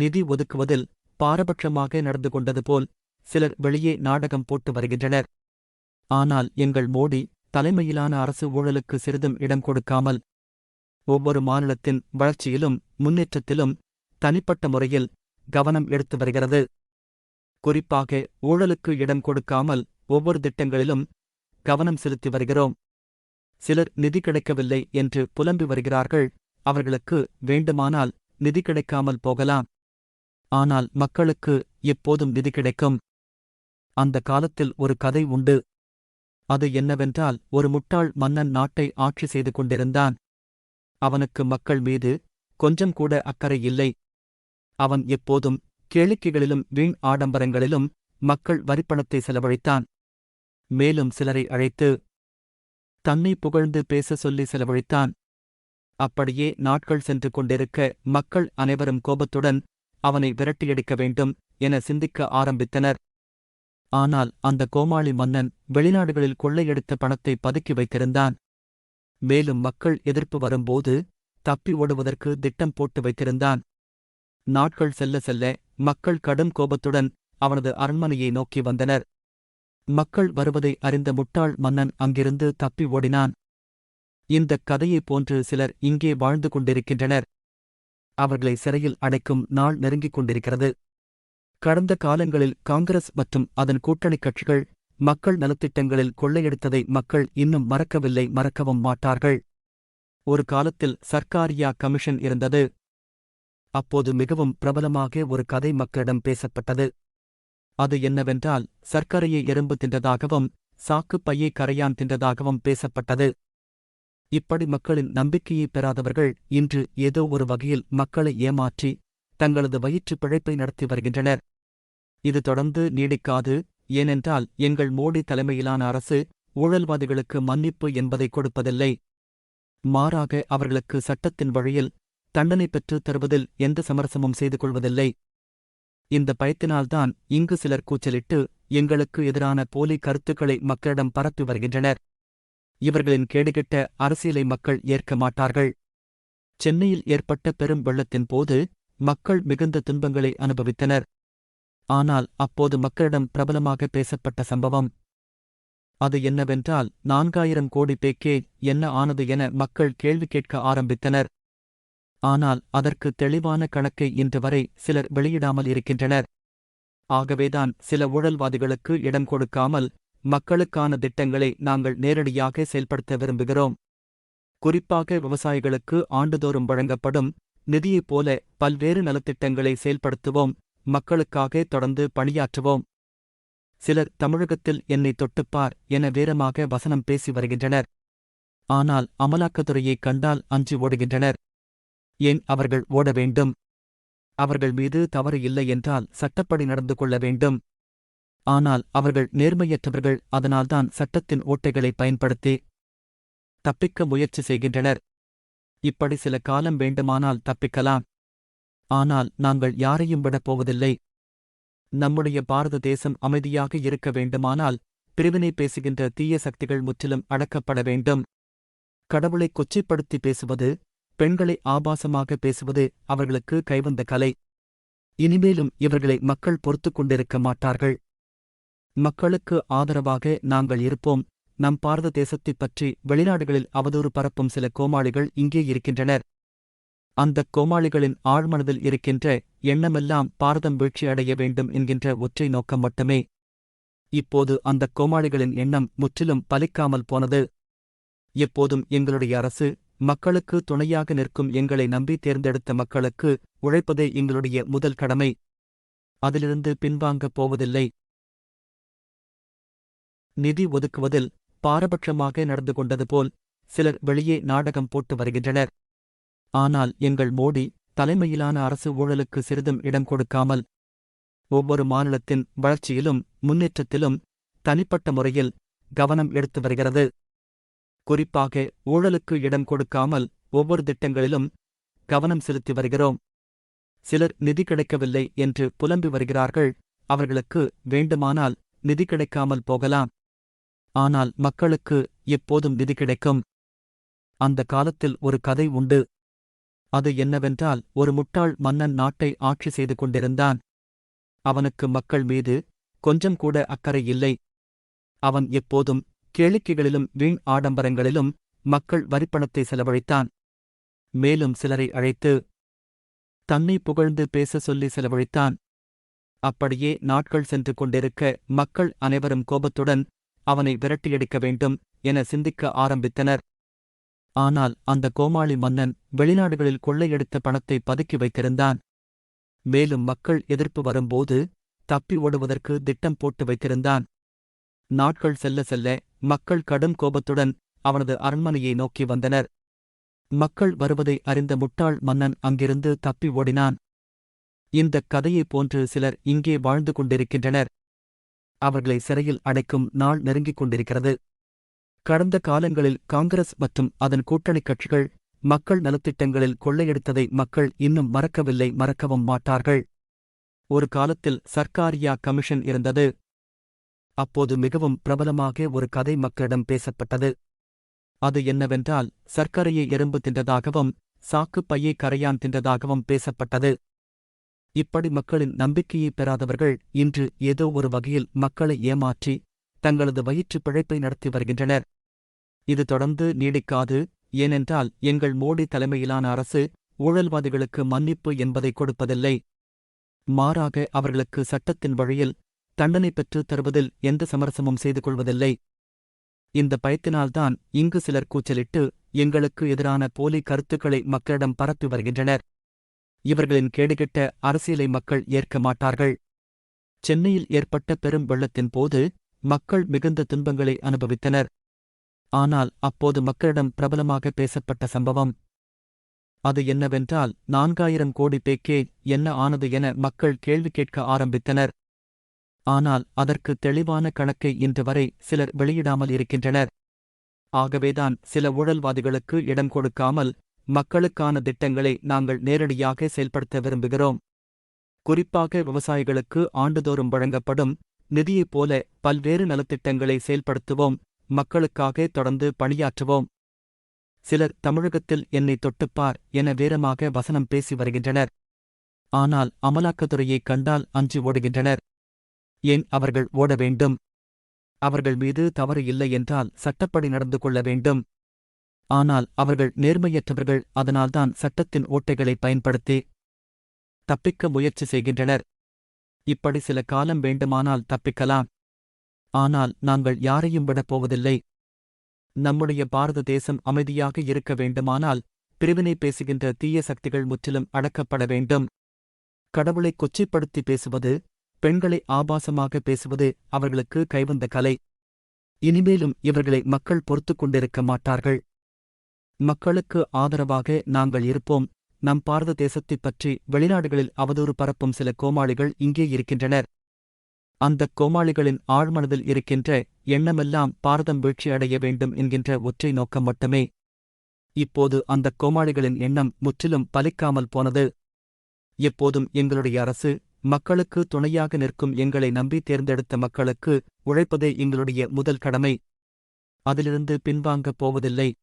நிதி ஒதுக்குவதில் பாரபட்சமாக நடந்து கொண்டது போல் சிலர் வெளியே நாடகம் போட்டு வருகின்றனர். ஆனால் எங்கள் மோடி தலைமையிலான அரசு ஊழலுக்கு சிறிதும் இடம் கொடுக்காமல் ஒவ்வொரு மாநிலத்தின் வளர்ச்சியிலும் முன்னேற்றத்திலும் தனிப்பட்ட முறையில் கவனம் எடுத்து வருகிறது. குறிப்பாக ஊழலுக்கு இடம் கொடுக்காமல் ஒவ்வொரு திட்டங்களிலும் கவனம் செலுத்தி வருகிறோம். சிலர் நிதி கிடைக்கவில்லை என்று புலம்பி வருகிறார்கள். அவர்களுக்கு வேண்டுமானால் நிதி கிடைக்காமல் போகலாம். ஆனால் மக்களுக்கு எப்போதும் நிதி கிடைக்கும். அந்த காலத்தில் ஒரு கதை உண்டு. அது என்னவென்றால் ஒரு முட்டாள் மன்னன் நாட்டை ஆட்சி செய்து கொண்டிருந்தான். அவனுக்கு மக்கள் மீது கொஞ்சம் கூட அக்கறை இல்லை. அவன் எப்போதும் கேளிக்கைகளிலும் வீண் ஆடம்பரங்களிலும் மக்கள் வரிப்பணத்தை செலவழித்தான். மேலும் சிலரை அழைத்து தன்னை புகழ்ந்து பேச சொல்லி செலவழித்தான். அப்படியே நாட்கள் சென்று கொண்டிருக்க மக்கள் அனைவரும் கோபத்துடன் அவனை விரட்டியடிக்க வேண்டும் என சிந்திக்க ஆரம்பித்தனர். ஆனால் அந்த கோமாளி மன்னன் வெளிநாடுகளில் கொள்ளையடித்த பணத்தை பதுக்கி வைத்திருந்தான். மேலும் மக்கள் எதிர்ப்பு வரும்போது தப்பி ஓடுவதற்கு திட்டம் போட்டு வைத்திருந்தான். நாட்கள் செல்ல செல்ல மக்கள் கடும் கோபத்துடன் அவனது அரண்மனையை நோக்கி வந்தனர். மக்கள் வருவதை அறிந்த முட்டாள் மன்னன் அங்கிருந்து தப்பி ஓடினான். இந்தக் கதையைப் போன்று சிலர் இங்கே வாழ்ந்து கொண்டிருக்கின்றனர். அவர்களை சிறையில் அடைக்கும் நாள் நெருங்கிக் கொண்டிருக்கிறது. கடந்த காலங்களில் காங்கிரஸ் மற்றும் அதன் கூட்டணிக் கட்சிகள் மக்கள் நலத்திட்டங்களில் கொள்ளையடித்ததை மக்கள் இன்னும் மறக்கவில்லை மறக்கவும் மாட்டார்கள். ஒரு காலத்தில் சர்க்காரியா கமிஷன் இருந்தது. அப்போது மிகவும் பிரபலமாக ஒரு கதை மக்களிடம் பேசப்பட்டது. அது என்னவென்றால் சர்க்கரையை எறும்பு தின்றதாகவும் சாக்குப் பையை கரையான் தின்றதாகவும் பேசப்பட்டது. இப்படி மக்களின் நம்பிக்கையை பெறாதவர்கள் இன்று ஏதோ ஒரு வகையில் மக்களை ஏமாற்றி தங்களது வயிற்றுப் பிழைப்பை நடத்தி வருகின்றனர். இது தொடர்ந்து நீடிக்காது ஏனென்றால் எங்கள் மோடி தலைமையிலான அரசு ஊழல்வாதிகளுக்கு மன்னிப்பு என்பதை கொடுப்பதில்லை. மாறாக அவர்களுக்கு சட்டத்தின் வழியில் தண்டனை பெற்றுத் தருவதில் எந்த சமரசமும் செய்து கொள்வதில்லை. இந்த பயத்தினால்தான் இங்கு சிலர் கூச்சலிட்டு எங்களுக்கு எதிரான போலி கருத்துக்களை மக்களிடம் பரப்பி வருகின்றனர். இவர்களின் கேடுகெட்ட அரசியலை மக்கள் ஏற்க மாட்டார்கள். சென்னையில் ஏற்பட்ட பெரும் வெள்ளத்தின் போது மக்கள் மிகுந்த துன்பங்களை அனுபவித்தனர். ஆனால் அப்போது மக்களிடம் பிரபலமாக பேசப்பட்ட சம்பவம். அது என்னவென்றால் நான்காயிரம் கோடி பேக்கே என்ன ஆனது என மக்கள் கேள்வி கேட்க ஆரம்பித்தனர். ஆனால் அதற்கு தெளிவான கணக்கை இன்று வரை சிலர் வெளியிடாமல் இருக்கின்றனர். ஆகவேதான் சில ஊழல்வாதிகளுக்கு இடம் கொடுக்காமல் மக்களுக்கான திட்டங்களை நாங்கள் நேரடியாக செயல்படுத்த விரும்புகிறோம். குறிப்பாக விவசாயிகளுக்கு ஆண்டுதோறும் வழங்கப்படும் நிதியைப் போல பல்வேறு நலத்திட்டங்களை செயல்படுத்துவோம் மக்களுக்காக தொடர்ந்து பணியாற்றுவோம். சிலர் தமிழகத்தில் என்னை தொட்டுப்பார் என வீரமாக வசனம் பேசி வருகின்றனர். ஆனால் அமலாக்கத்துறையைக் கண்டால் அஞ்சி ஓடுகின்றனர். ஏன் அவர்கள் ஓட வேண்டும்? அவர்கள் மீது தவறு இல்லை என்றால் சட்டப்படி நடந்து கொள்ள வேண்டும். ஆனால் அவர்கள் நேர்மையற்றவர்கள் அதனால்தான் சட்டத்தின் ஓட்டைகளை பயன்படுத்தி தப்பிக்க முயற்சி செய்கின்றனர். இப்படி சில காலம் வேண்டுமானால் தப்பிக்கலாம். ஆனால் நாங்கள் யாரையும் விடப் போவதில்லை. நம்முடைய பாரத தேசம் அமைதியாக இருக்க வேண்டுமானால் பிரிவினை பேசுகின்ற தீய சக்திகள் முற்றிலும் அடக்கப்பட வேண்டும். கடவுளை கொச்சைப்படுத்தி பேசுவது பெண்களை ஆபாசமாக பேசுவது அவர்களுக்கு கைவந்த கலை. இனிமேலும் இவர்களை மக்கள் பொறுத்துக் கொண்டிருக்க மாட்டார்கள். மக்களுக்கு ஆதரவாக நாங்கள் இருப்போம். நம் பாரத தேசத்தைப் பற்றி வெளிநாடுகளில் அவதூறு பரப்பும் சில கோமாளிகள் இங்கே இருக்கின்றனர். அந்தக் கோமாளிகளின் ஆழ்மனதில் இருக்கின்ற எண்ணமெல்லாம் பாரதம் வீழ்ச்சியடைய வேண்டும் என்கின்ற ஒற்றை நோக்கம் மட்டுமே. இப்போது அந்தக் கோமாளிகளின் எண்ணம் முற்றிலும் பலிக்காமல் போனது. எப்போதும் எங்களுடைய அரசு மக்களுக்கு துணையாக நிற்கும் எங்களை நம்பி தேர்ந்தெடுத்த மக்களுக்கு உழைப்பதே எங்களுடைய முதல் கடமை. அதிலிருந்து பின்வாங்கப் போவதில்லை. நிதி ஒதுக்குவதில் பாரபட்சமாக நடந்து கொண்டது போல் சிலர் வெளியே நாடகம் போட்டு வருகின்றனர். ஆனால் எங்கள் மோடி தலைமையிலான அரசு ஊழலுக்கு சிறிதும் இடம் கொடுக்காமல் ஒவ்வொரு மாநிலத்தின் வளர்ச்சியிலும் முன்னேற்றத்திலும் தனிப்பட்ட முறையில் கவனம் எடுத்து வருகிறது. குறிப்பாக ஊழலுக்கு இடம் கொடுக்காமல் ஒவ்வொரு திட்டங்களிலும் கவனம் செலுத்தி வருகிறோம். சிலர் நிதி கிடைக்கவில்லை என்று புலம்பி வருகிறார்கள். அவர்களுக்கு வேண்டுமானால் நிதி கிடைக்காமல் போகலாம். ஆனால் மக்களுக்கு எப்போதும் நிதி கிடைக்கும். அந்த காலத்தில் ஒரு கதை உண்டு. அது என்னவென்றால் ஒரு முட்டாள் மன்னன் நாட்டை ஆட்சி செய்து கொண்டிருந்தான். அவனுக்கு மக்கள் மீது கொஞ்சம் கூட அக்கறை இல்லை. அவன் எப்போதும் கேளிக்கைகளிலும் வீண் ஆடம்பரங்களிலும் மக்கள் வரிப்பணத்தை செலவழித்தான். மேலும் சிலரை அழைத்து தன்னை புகழ்ந்து பேச சொல்லி செலவழித்தான். அப்படியே நாட்கள் சென்று கொண்டிருக்க மக்கள் அனைவரும் கோபத்துடன் அவனை விரட்டியடிக்க வேண்டும் என சிந்திக்க ஆரம்பித்தனர். ஆனால் அந்த கோமாளி மன்னன் வெளிநாடுகளில் கொள்ளையடித்த பணத்தை பதுக்கி வைத்திருந்தான். மேலும் மக்கள் எதிர்ப்பு வரும்போது தப்பி ஓடுவதற்கு திட்டம் போட்டு வைத்திருந்தான். நாட்கள் செல்ல செல்ல மக்கள் கடும் கோபத்துடன் அவனது அரண்மனையை நோக்கி வந்தனர். மக்கள் வருவதை அறிந்த முட்டாள் மன்னன் அங்கிருந்து தப்பி ஓடினான். இந்தக் கதையைப் போன்று சிலர் இங்கே வாழ்ந்து கொண்டிருக்கின்றனர். அவர்களை சிறையில் அடைக்கும் நாள் நெருங்கிக் கொண்டிருக்கிறது. கடந்த காலங்களில் காங்கிரஸ் மற்றும் அதன் கூட்டணிக் கட்சிகள் மக்கள் நலத்திட்டங்களில் கொள்ளையடித்ததை மக்கள் இன்னும் மறக்கவில்லை மறக்கவும் மாட்டார்கள். ஒரு காலத்தில் சர்க்காரியா கமிஷன் இருந்தது. அப்போது மிகவும் பிரபலமாக ஒரு கதை மக்களிடம் பேசப்பட்டது. அது என்னவென்றால் சர்க்கரையை எறும்பு தின்றதாகவும் சாக்குப் பையை கரையான் தின்றதாகவும் பேசப்பட்டது. இப்படி மக்களின் நம்பிக்கையை பெறாதவர்கள் இன்று ஏதோ ஒரு வகையில் மக்களை ஏமாற்றி தங்களது வயிற்றுப் பிழைப்பை நடத்தி வருகின்றனர். இது தொடர்ந்து நீடிக்காது ஏனென்றால் எங்கள் மோடி தலைமையிலான அரசு ஊழல்வாதிகளுக்கு மன்னிப்பு என்பதை கொடுப்பதில்லை. மாறாக அவர்களுக்கு சட்டத்தின் வழியில் தண்டனை பெற்றுத் தருவதில் எந்த சமரசமும் செய்து கொள்வதில்லை. இந்த பயத்தினால்தான் இங்கு சிலர் கூச்சலிட்டு எங்களுக்கு எதிரான போலி கருத்துக்களை மக்களிடம் பரப்பி வருகின்றனர். இவர்களின் கேடுகெட்ட அரசியலை மக்கள் ஏற்க மாட்டார்கள். சென்னையில் ஏற்பட்ட பெரும் வெள்ளத்தின் போது மக்கள் மிகுந்த துன்பங்களை அனுபவித்தனர். ஆனால் அப்போது மக்களிடம் பிரபலமாக பேசப்பட்ட சம்பவம். அது என்னவென்றால் நான்காயிரம் கோடி பேக்கே என்ன ஆனது என மக்கள் கேள்வி கேட்க ஆரம்பித்தனர். ஆனால் அதற்கு தெளிவான கணக்கை இன்று வரை சிலர் வெளியிடாமல் இருக்கின்றனர். ஆகவேதான் சில ஊழல்வாதிகளுக்கு இடம் கொடுக்காமல் மக்களுக்கான திட்டங்களை நாங்கள் நேரடியாக செயல்படுத்த விரும்புகிறோம். குறிப்பாக விவசாயிகளுக்கு ஆண்டுதோறும் வழங்கப்படும் நிதியைப் போல பல்வேறு நலத்திட்டங்களை செயல்படுத்துவோம் மக்களுக்காக தொடர்ந்து பணியாற்றுவோம். சிலர் தமிழகத்தில் என்னை தொட்டுப்பார் என வீரமாக வசனம் பேசி வருகின்றனர். ஆனால் அமலாக்கத்துறையைக் கண்டால் அஞ்சு ஓடுகின்றனர். ஏன் அவர்கள் ஓட வேண்டும்? அவர்கள் மீது தவறு இல்லை என்றால் சட்டப்படி நடந்து கொள்ள வேண்டும். ஆனால் அவர்கள் நேர்மையற்றவர்கள் அதனால்தான் சட்டத்தின் ஓட்டைகளை பயன்படுத்தி தப்பிக்க முயற்சி செய்கின்றனர். இப்படி சில காலம் வேண்டுமானால் தப்பிக்கலாம். ஆனால் நாங்கள் யாரையும் விடப் போவதில்லை. நம்முடைய பாரத தேசம் அமைதியாக இருக்க வேண்டுமானால் பிரிவினை பேசுகின்ற தீய சக்திகள் முற்றிலும் அடக்கப்பட வேண்டும். கடவுளை கொச்சைப்படுத்தி பேசுவது பெண்களை ஆபாசமாக பேசுவது அவர்களுக்கு கைவந்த கலை. இனிமேலும் இவர்களை மக்கள் பொறுத்துக் கொண்டிருக்க மாட்டார்கள். மக்களுக்கு ஆதரவாக நாங்கள் இருப்போம். நம் பாரத தேசத்தைப் பற்றி வெளிநாடுகளில் அவதூறு பரப்பும் சில கோமாளிகள் இங்கே இருக்கின்றனர். அந்தக் கோமாளிகளின் ஆழ்மனதில் இருக்கின்ற எண்ணமெல்லாம் பாரதம் வீழ்ச்சியடைய வேண்டும் என்கின்ற ஒற்றை நோக்கம் மட்டுமே. இப்போது அந்தக் கோமாளிகளின் எண்ணம் முற்றிலும் பலிக்காமல் போனது. எப்போதும் எங்களுடைய அரசு மக்களுக்கு துணையாக நிற்கும் எங்களை நம்பி தேர்ந்தெடுத்த மக்களுக்கு உழைப்பதே எங்களுடைய முதல் கடமை. அதிலிருந்து பின்வாங்கப் போவதில்லை.